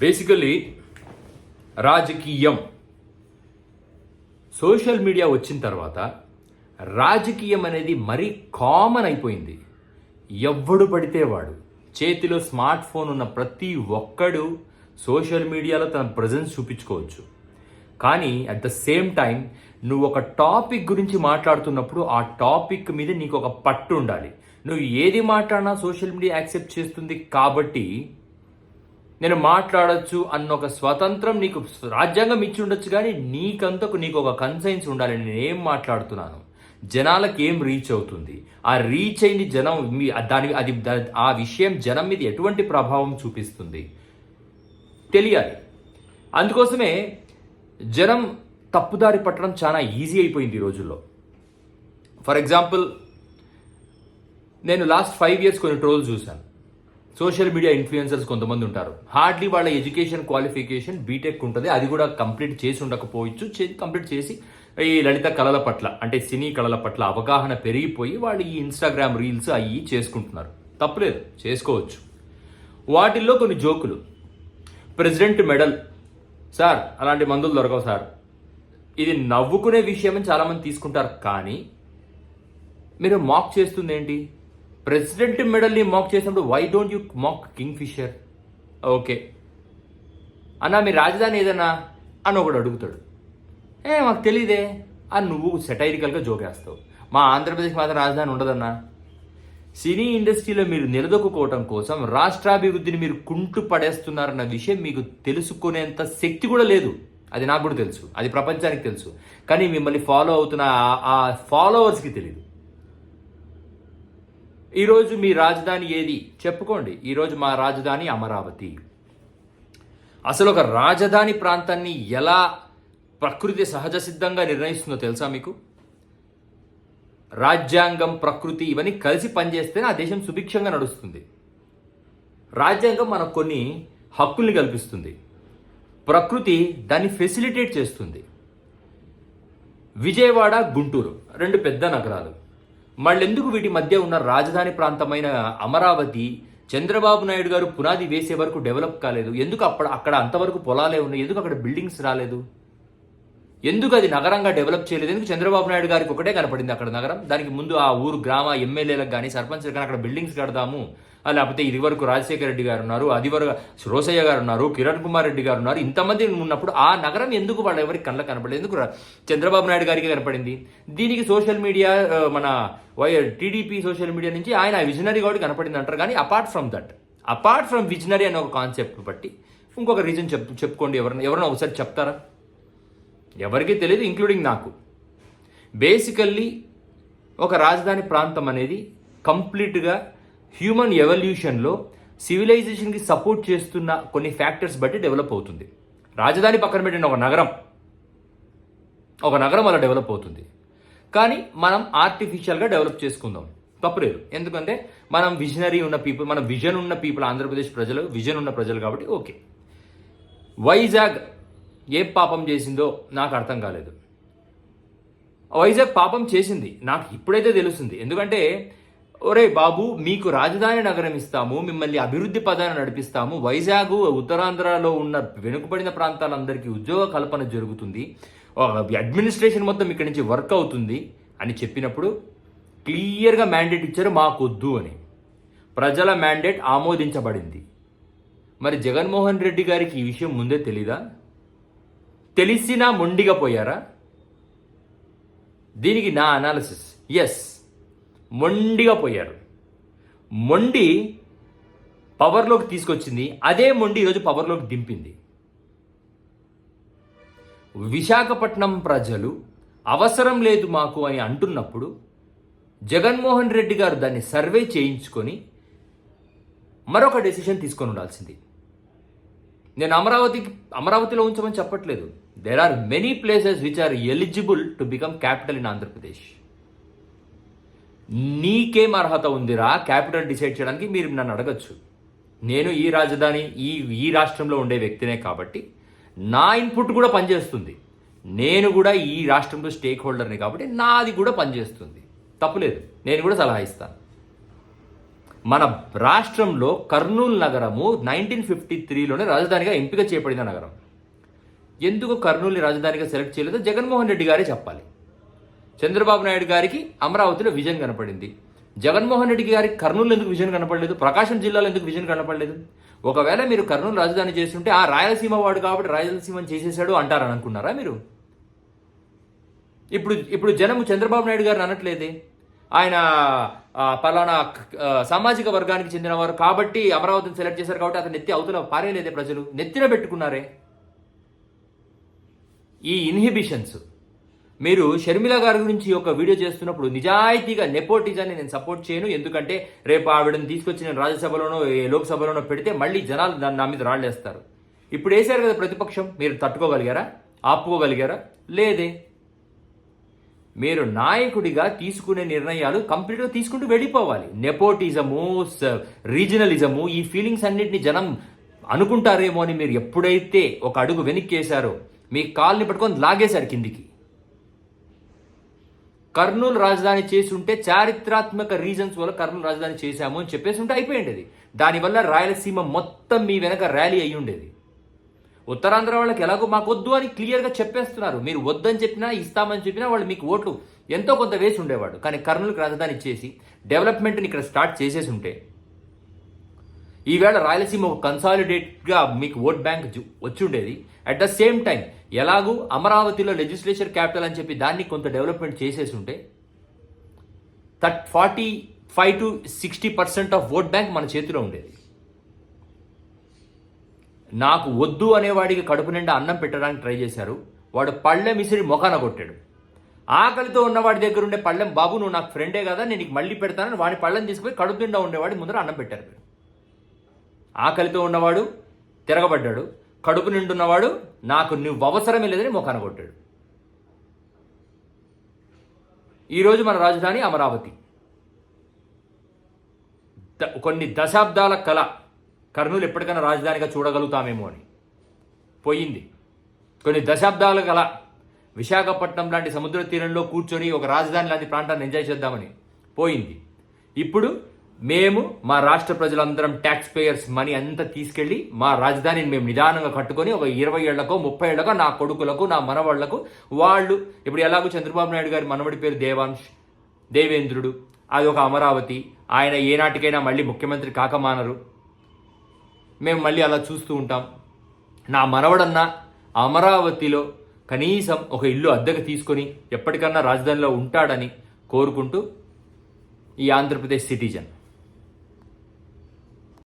Basically రాజకీయం. Social media వచ్చిన తర్వాత రాజకీయం అనేది మరీ కామన్ అయిపోయింది. ఎవ్వడు పడితే వాడు. చేతిలో స్మార్ట్ ఫోన్ ఉన్న ప్రతి ఒక్కడు సోషల్ మీడియాలో తన ప్రజెన్స్ చూపించుకోవచ్చు. కానీ అట్ ద సేమ్ టైం నువ్వు ఒక టాపిక్ గురించి మాట్లాడుతున్నప్పుడు ఆ టాపిక్ మీద నీకు ఒక పట్టు ఉండాలి. నువ్వు ఏది మాట్లాడినా సోషల్ మీడియా యాక్సెప్ట్ చేస్తుంది కాబట్టి నేను మాట్లాడచ్చు అన్న ఒక స్వతంత్రం నీకు రాజ్యాంగం ఇచ్చి ఉండొచ్చు కానీ నీకంతకు నీకు ఒక కన్సైన్స్ ఉండాలి. నేను ఏం మాట్లాడుతున్నాను? జనాలకు ఏం రీచ్ అవుతుంది? ఆ రీచ్ అయింది జనం మీ దాని అది ఆ విషయం జనం మీద ఎటువంటి ప్రభావం చూపిస్తుంది? తెలియాలి. అందుకోసమే జనం తప్పుదారి పట్టడం చాలా ఈజీ అయిపోయింది ఈ రోజుల్లో. ఫర్ ఎగ్జాంపుల్ నేను లాస్ట్ ఫైవ్ ఇయర్స్ కొన్ని ట్రోల్స్ చూశాను. సోషల్ మీడియా ఇన్ఫ్లుయెన్సర్స్ కొంతమంది ఉంటారు. హార్డ్లీ వాళ్ళ ఎడ్యుకేషన్ క్వాలిఫికేషన్ బీటెక్ ఉంటుంది. అది కూడా కంప్లీట్ చేసి ఉండకపోవచ్చు. కంప్లీట్ చేసి ఈ లలిత కళల పట్ల అంటే సినీ కళల పట్ల అవగాహన పెరిగిపోయి వాళ్ళు ఈ ఇన్స్టాగ్రామ్ రీల్స్ అవి చేసుకుంటున్నారు. తప్పులేదు. చేసుకోవచ్చు. వాటిల్లో కొన్ని జోకులు. President medal. సార్ అలాంటి మందులు దొరకవు సార్. ఇది నవ్వుకునే విషయమని చాలామంది తీసుకుంటారు. కానీ మీరు మాక్ చేస్తుంది ఏంటి ప్రెసిడెంట్ మెడల్ని మాక్ చేసినప్పుడు why don't you mock Kingfisher okay. అన్న మీ రాజధాని ఏదన్నా? అని ఒకడు అడుగుతాడు. ఏ మాకు తెలియదే అని నువ్వు సెటైరికల్గా జోకేస్తావు మా ఆంధ్రప్రదేశ్ మాత్రం రాజధాని ఉండదన్నా. సినీ ఇండస్ట్రీలో మీరు నిలదొక్కుకోవటం కోసం రాష్ట్రాభివృద్ధిని మీరు కుంటు పడేస్తున్నారన్న విషయం మీకు తెలుసుకునేంత శక్తి కూడా లేదు. అది నాకు కూడా తెలుసు. అది ప్రపంచానికి తెలుసు. కానీ మిమ్మల్ని ఫాలో అవుతున్న ఆ- ఆ ఫాలోవర్స్కి తెలియదు ఈరోజు మీ రాజధాని ఏది? చెప్పుకోండి. ఈరోజు మా రాజధాని అమరావతి. అసలు ఒక రాజధాని ప్రాంతాన్ని ఎలా ప్రకృతి సహజ సిద్ధంగా నిర్ణయిస్తుందో తెలుసా మీకు? రాజ్యాంగం ప్రకృతి ఇవన్నీ కలిసి పనిచేస్తేనే ఆ దేశం సుభిక్షంగా నడుస్తుంది. రాజ్యాంగం మనకు కొన్ని హక్కుల్ని కల్పిస్తుంది. ప్రకృతి దాన్ని ఫెసిలిటేట్ చేస్తుంది. విజయవాడ గుంటూరు రెండు పెద్ద నగరాలు. మళ్ళెందుకు వీటి మధ్య ఉన్న రాజధాని ప్రాంతమైన అమరావతి చంద్రబాబు నాయుడు గారు పునాది వేసే వరకు డెవలప్ కాలేదు? ఎందుకు అక్కడ అక్కడ అంతవరకు పొలాలే ఉన్నాయి? ఎందుకు అక్కడ బిల్డింగ్స్ రాలేదు? ఎందుకు అది నగరంగా డెవలప్ చేయలేదు? ఎందుకు చంద్రబాబు నాయుడు గారికి ఒకటే కనపడింది అక్కడ నగరం? దానికి ముందు ఆ ఊరు గ్రామ ఎమ్మెల్యేలకు కానీ సర్పంచ్లకు కానీ అక్కడ బిల్డింగ్స్ కడదాము. లేకపోతే ఇది వరకు రాజశేఖర రెడ్డి గారు ఉన్నారు అది వరకు రోసయ్య గారు ఉన్నారు కిరణ్ కుమార్ రెడ్డి గారు ఉన్నారు ఇంతమంది ఉన్నప్పుడు ఆ నగరం ఎందుకు వాళ్ళ ఎవరికి కళ్ళ కనపడలేదు? ఎందుకు చంద్రబాబు నాయుడు గారికి కనపడింది? దీనికి సోషల్ మీడియా మన వై టీడీపీ సోషల్ మీడియా నుంచి ఆయన విజనరీ కాబట్టి కనపడింది అంటారు. కానీ apart from that apart from visionary అనే ఒక కాన్సెప్ట్ బట్టి ఇంకొక రీజన్ చెప్ చెప్పుకోండి. ఎవరైనా ఎవరైనా ఒకసారి చెప్తారా? ఎవరికీ తెలియదు ఇంక్లూడింగ్ నాకు. బేసికల్లీ ఒక రాజధాని ప్రాంతం అనేది కంప్లీట్గా హ్యూమన్ ఎవల్యూషన్లో సివిలైజేషన్కి సపోర్ట్ చేస్తున్న కొన్ని ఫ్యాక్టర్స్ బట్టి డెవలప్ అవుతుంది. రాజధాని పక్కన పెట్టిన ఒక నగరం. ఒక నగరం అలా డెవలప్ అవుతుంది. కానీ మనం ఆర్టిఫిషియల్గా డెవలప్ చేసుకుందాం. తప్పులేదు. ఎందుకంటే మనం విజనరీ ఉన్న పీపుల్ మన విజన్ ఉన్న పీపుల్ ఆంధ్రప్రదేశ్ ప్రజలు విజన్ ఉన్న ప్రజలు కాబట్టి ఓకే. వైజాగ్ ఏ పాపం చేసిందో నాకు అర్థం కాలేదు. వైజాగ్ పాపం చేసింది. నాకు ఇప్పుడైతే తెలుస్తుంది. ఎందుకంటే ఒరే బాబు మీకు రాజధాని నగరం ఇస్తాము మిమ్మల్ని అభివృద్ధి పదాన్ని నడిపిస్తాము. వైజాగ్ ఉత్తరాంధ్రలో ఉన్న వెనుకబడిన ప్రాంతాలందరికీ ఉద్యోగ కల్పన జరుగుతుంది. అడ్మినిస్ట్రేషన్ మొత్తం ఇక్కడి నుంచి వర్క్ అవుతుంది అని చెప్పినప్పుడు క్లియర్గా మ్యాండేట్ ఇచ్చారు మాకొద్దు అని. ప్రజల మ్యాండేట్ ఆమోదించబడింది. మరి జగన్మోహన్ రెడ్డి గారికి ఈ విషయం ముందే తెలీదా? తెలిసినా మొండిగా పోయారా? దీనికి నా అనాలిసిస్ ఎస్ మొండిగా పోయారు. మొండి పవర్లోకి తీసుకొచ్చింది. అదే మొండి ఈరోజు పవర్లోకి దింపింది. విశాఖపట్నం ప్రజలు అవసరం లేదు మాకు అని అంటున్నప్పుడు జగన్మోహన్ రెడ్డి గారు దాన్ని సర్వే చేయించుకొని మరొక డెసిషన్ తీసుకొని ఉండాల్సింది. నేను అమరావతికి అమరావతిలో ఉంచమని చెప్పట్లేదు. There are many places which are eligible to become capital in Andhra Pradesh నీకేం అర్హత ఉందిరా? క్యాపిటల్ డిసైడ్ చేయడానికి మీరు నన్ను అడగచ్చు. నేను ఈ రాజధాని ఈ ఈ రాష్ట్రంలో ఉండే వ్యక్తినే కాబట్టి నా ఇన్పుట్ కూడా పనిచేస్తుంది. నేను కూడా ఈ రాష్ట్రంలో స్టేక్ హోల్డర్ని కాబట్టి నాది కూడా పనిచేస్తుంది. తప్పులేదు నేను కూడా సలహా ఇస్తాను. మన రాష్ట్రంలో కర్నూలు నగరము నైన్టీన్ ఫిఫ్టీ త్రీలోనే రాజధానిగా ఎంపిక చేయబడిన నగరం. ఎందుకు కర్నూలుని రాజధానిగా సెలెక్ట్ చేయలేదో జగన్మోహన్ రెడ్డి గారే చెప్పాలి. చంద్రబాబు నాయుడు గారికి అమరావతిలో విజన్ కనపడింది. జగన్మోహన్ రెడ్డి గారికి కర్నూలు ఎందుకు విజన్ కనపడలేదు? ప్రకాశం జిల్లాలో ఎందుకు విజన్ కనపడలేదు? ఒకవేళ మీరు కర్నూలు రాజధాని చేస్తుంటే ఆ రాయలసీమ వాడు కాబట్టి రాయలసీమని చేసేసాడు అంటారని అనుకున్నారా మీరు? ఇప్పుడు ఇప్పుడు జనము చంద్రబాబు నాయుడు గారిని అనట్లేదే. ఆయన పలానా సామాజిక వర్గానికి చెందినవారు కాబట్టి అమరావతిని సెలెక్ట్ చేశారు కాబట్టి అతను నెత్తి అవతల పారేయలేదే ప్రజలు. నెత్తిన పెట్టుకున్నారే. ఈ ఇన్హిబిషన్స్. మీరు షర్మిల గారి గురించి ఒక వీడియో చేస్తున్నప్పుడు నిజాయితీగా నెపోటిజాన్ని నేను సపోర్ట్ చేయను. ఎందుకంటే రేపు ఆవిడని తీసుకొచ్చి నేను రాజ్యసభలోనో లోక్సభలోనో పెడితే మళ్ళీ జనాలు దాన్ని నా మీద రాళ్ళేస్తారు. ఇప్పుడు వేశారు కదా ప్రతిపక్షం మీరు తట్టుకోగలిగారా? ఆపుకోగలిగారా? లేదే. మీరు నాయకుడిగా తీసుకునే నిర్ణయాలు కంప్లీట్గా తీసుకుంటూ వెళ్ళిపోవాలి. నెపోటిజము రీజనలిజము ఈ ఫీలింగ్స్ అన్నిటిని జనం అనుకుంటారేమో అని మీరు ఎప్పుడైతే ఒక అడుగు వెనక్కి వేశారో మీ కాల్ని పట్టుకొని లాగేశారు కిందికి. కర్నూలు రాజధాని చేసి ఉంటే చారిత్రాత్మక రీజన్స్ వల్ల కర్నూలు రాజధాని చేశాము అని చెప్పేసి ఉంటే అయిపోయింది అది దానివల్ల రాయలసీమ మొత్తం మీ వెనక ర్యాలీ అయి ఉండేది. ఉత్తరాంధ్ర వాళ్ళకి ఎలాగో మాకు వద్దు అని క్లియర్గా చెప్పేస్తున్నారు. మీరు వద్దని చెప్పినా ఇస్తామని చెప్పినా వాళ్ళు మీకు ఓట్లు ఎంతో కొంత వేసి ఉండేవాడు కానీ కర్నూలుకి రాజధాని ఇచ్చేసి డెవలప్మెంట్ని ఇక్కడ స్టార్ట్ చేసేసి ఉంటే ఈవేళ రాయలసీమ ఒక కన్సాలిడేట్గా మీకు ఓట్ బ్యాంక్ వచ్చుండేది. వచ్చి ఉండేది అట్ ద సేమ్ టైం ఎలాగూ అమరావతిలో లెజిస్లేచర్ క్యాపిటల్ అని చెప్పి దాన్ని కొంత డెవలప్మెంట్ చేసేసి ఉంటే thirty forty five to sixty percent of vote bank మన చేతిలో ఉండేది. నాకు వద్దు అనేవాడికి కడుపు నిండా అన్నం పెట్టడానికి ట్రై చేశారు. వాడు పళ్ళెం విసిరి మొఖాన కొట్టాడు. ఆకలితో ఉన్నవాడి దగ్గర ఉండే పళ్ళెం బాబు నువ్వు నాకు ఫ్రెండే కదా నేను నీకు మళ్ళీ పెడతానని వాడి పళ్ళెం తీసుకుపోయి కడుపు నిండా ఉండేవాడి ముందర అన్నం పెట్టారు మీరు ఆకలితో ఉన్నవాడు తిరగబడ్డాడు కడుపు నిండున్నవాడు నాకు నువ్వు అవసరమే లేదని మొఖాన కొట్టాడు. ఈరోజు మన రాజధాని అమరావతి. కొన్ని దశాబ్దాల కళ కర్నూలు ఎప్పటికైనా రాజధానిగా చూడగలుగుతామేమో అని. పోయింది. కొన్ని దశాబ్దాల కళ విశాఖపట్నం లాంటి సముద్ర తీరంలో కూర్చొని ఒక రాజధాని లాంటి ప్రాంతాన్ని ఎంజాయ్ చేద్దామని. పోయింది. ఇప్పుడు మేము మా రాష్ట్ర ప్రజలందరం ట్యాక్స్ పేయర్స్ మనీ అంతా తీసుకెళ్ళి మా రాజధానిని మేము నిదానంగా కట్టుకొని ఒక ఇరవై ఏళ్ళకో ముప్పై ఏళ్ళకో నా కొడుకులకు నా మనవాళ్ళకు వాళ్ళు ఇప్పుడు ఎలాగో చంద్రబాబు నాయుడు గారి మనవడి పేరు దేవాంశ్ దేవేంద్రుడు అది ఒక అమరావతి ఆయన ఏనాటికైనా మళ్ళీ ముఖ్యమంత్రి కాకమానరు మేము మళ్ళీ అలా చూస్తూ ఉంటాం. నా మనవడన్న అమరావతిలో కనీసం ఒక ఇల్లు అద్దెకు తీసుకొని ఎప్పటికన్నా రాజధానిలో ఉంటాడని కోరుకుంటూ ఈ ఆంధ్రప్రదేశ్ సిటిజన్.